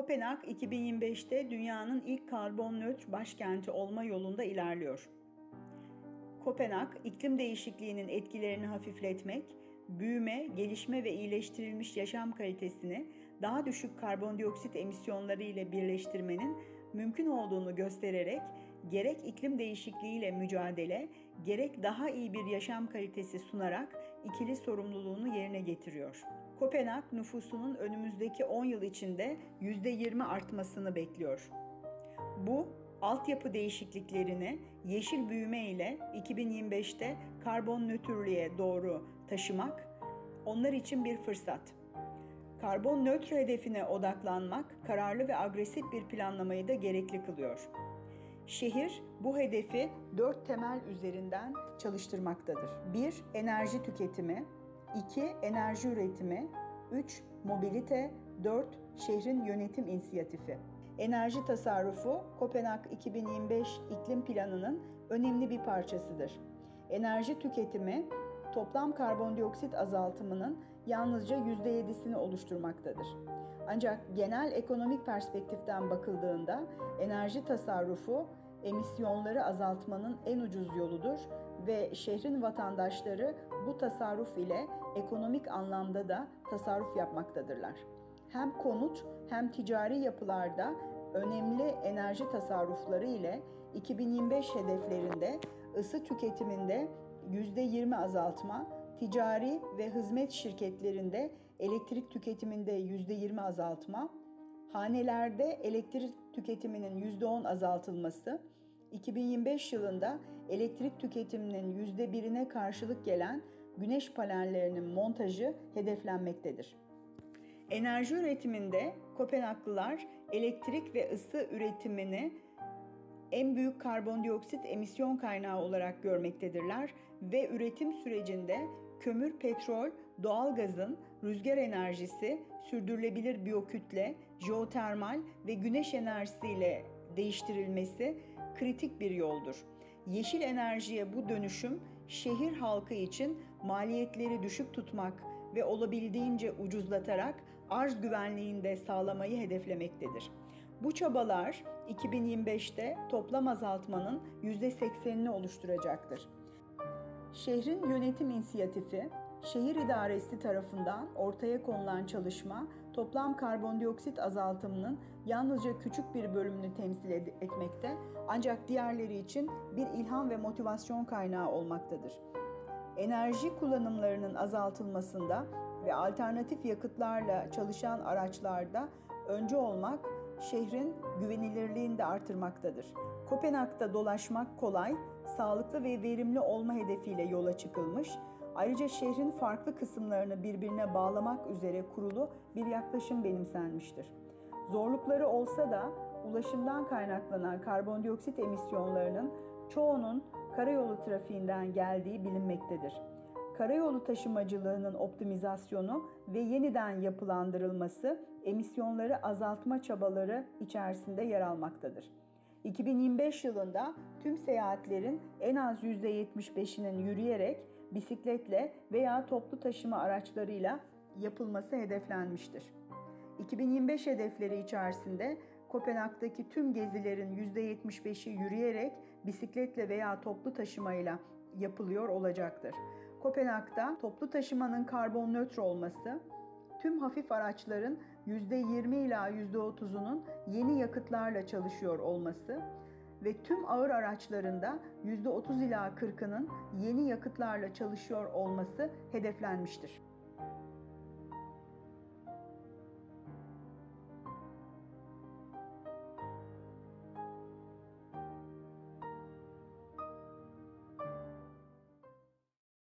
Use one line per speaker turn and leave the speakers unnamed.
Kopenhag 2025'te dünyanın ilk karbon nötr başkenti olma yolunda ilerliyor. Kopenhag, iklim değişikliğinin etkilerini hafifletmek, büyüme, gelişme ve iyileştirilmiş yaşam kalitesini daha düşük karbondioksit emisyonları ile birleştirmenin mümkün olduğunu göstererek gerek iklim değişikliğiyle mücadele, gerek daha iyi bir yaşam kalitesi sunarak ikili sorumluluğunu yerine getiriyor. Kopenhag nüfusunun önümüzdeki 10 yıl içinde %20 artmasını bekliyor. Bu altyapı değişikliklerini yeşil büyüme ile 2025'te karbon nötrlüğe doğru taşımak onlar için bir fırsat. Karbon nötr hedefine odaklanmak kararlı ve agresif bir planlamayı da gerekli kılıyor. Şehir bu hedefi dört temel üzerinden çalıştırmaktadır. 1. Enerji tüketimi 2. Enerji üretimi 3. Mobilite 4. Şehrin yönetim inisiyatifi Enerji tasarrufu Kopenhag 2025 iklim planının önemli bir parçasıdır. Enerji tüketimi toplam karbondioksit azaltımının yalnızca %7'sini oluşturmaktadır. Ancak genel ekonomik perspektiften bakıldığında enerji tasarrufu emisyonları azaltmanın en ucuz yoludur ve şehrin vatandaşları bu tasarruf ile ekonomik anlamda da tasarruf yapmaktadırlar. Hem konut hem ticari yapılarda önemli enerji tasarrufları ile 2025 hedeflerinde ısı tüketiminde %20 azaltma, ticari ve hizmet şirketlerinde elektrik tüketiminde %20 azaltma, hanelerde elektrik tüketiminin %10 azaltılması, 2025 yılında elektrik tüketiminin %1'ine karşılık gelen güneş panellerinin montajı hedeflenmektedir. Enerji üretiminde Kopenhaglılar elektrik ve ısı üretimini en büyük karbondioksit emisyon kaynağı olarak görmektedirler ve üretim sürecinde kömür, petrol, doğalgazın, rüzgar enerjisi, sürdürülebilir biyokütle, jeotermal ve güneş enerjisiyle değiştirilmesi kritik bir yoldur. Yeşil enerjiye bu dönüşüm şehir halkı için maliyetleri düşük tutmak ve olabildiğince ucuzlatarak arz güvenliğini de sağlamayı hedeflemektedir. Bu çabalar 2025'te toplam azaltmanın %80'ini oluşturacaktır. Şehrin yönetim inisiyatifi, şehir idaresi tarafından ortaya konulan çalışma, toplam karbondioksit azaltımının yalnızca küçük bir bölümünü temsil etmekte ancak diğerleri için bir ilham ve motivasyon kaynağı olmaktadır. Enerji kullanımlarının azaltılmasında ve alternatif yakıtlarla çalışan araçlarda önce olmak şehrin güvenilirliğini de artırmaktadır. Kopenhag'da dolaşmak kolay, sağlıklı ve verimli olma hedefiyle yola çıkılmış, ayrıca şehrin farklı kısımlarını birbirine bağlamak üzere kurulu bir yaklaşım benimsenmiştir. Zorlukları olsa da ulaşımdan kaynaklanan karbondioksit emisyonlarının çoğunun karayolu trafiğinden geldiği bilinmektedir. Karayolu taşımacılığının optimizasyonu ve yeniden yapılandırılması emisyonları azaltma çabaları içerisinde yer almaktadır. 2025 yılında tüm seyahatlerin en az %75'inin yürüyerek, bisikletle veya toplu taşıma araçlarıyla yapılması hedeflenmiştir. 2025 hedefleri içerisinde Kopenhag'daki tüm gezilerin %75'i yürüyerek, bisikletle veya toplu taşımayla yapılıyor olacaktır. Kopenhag'da toplu taşımanın karbon nötr olması, tüm hafif araçların %20 ila %30'unun yeni yakıtlarla çalışıyor olması ve tüm ağır araçlarında %30 ila 40'ının yeni yakıtlarla çalışıyor olması hedeflenmiştir.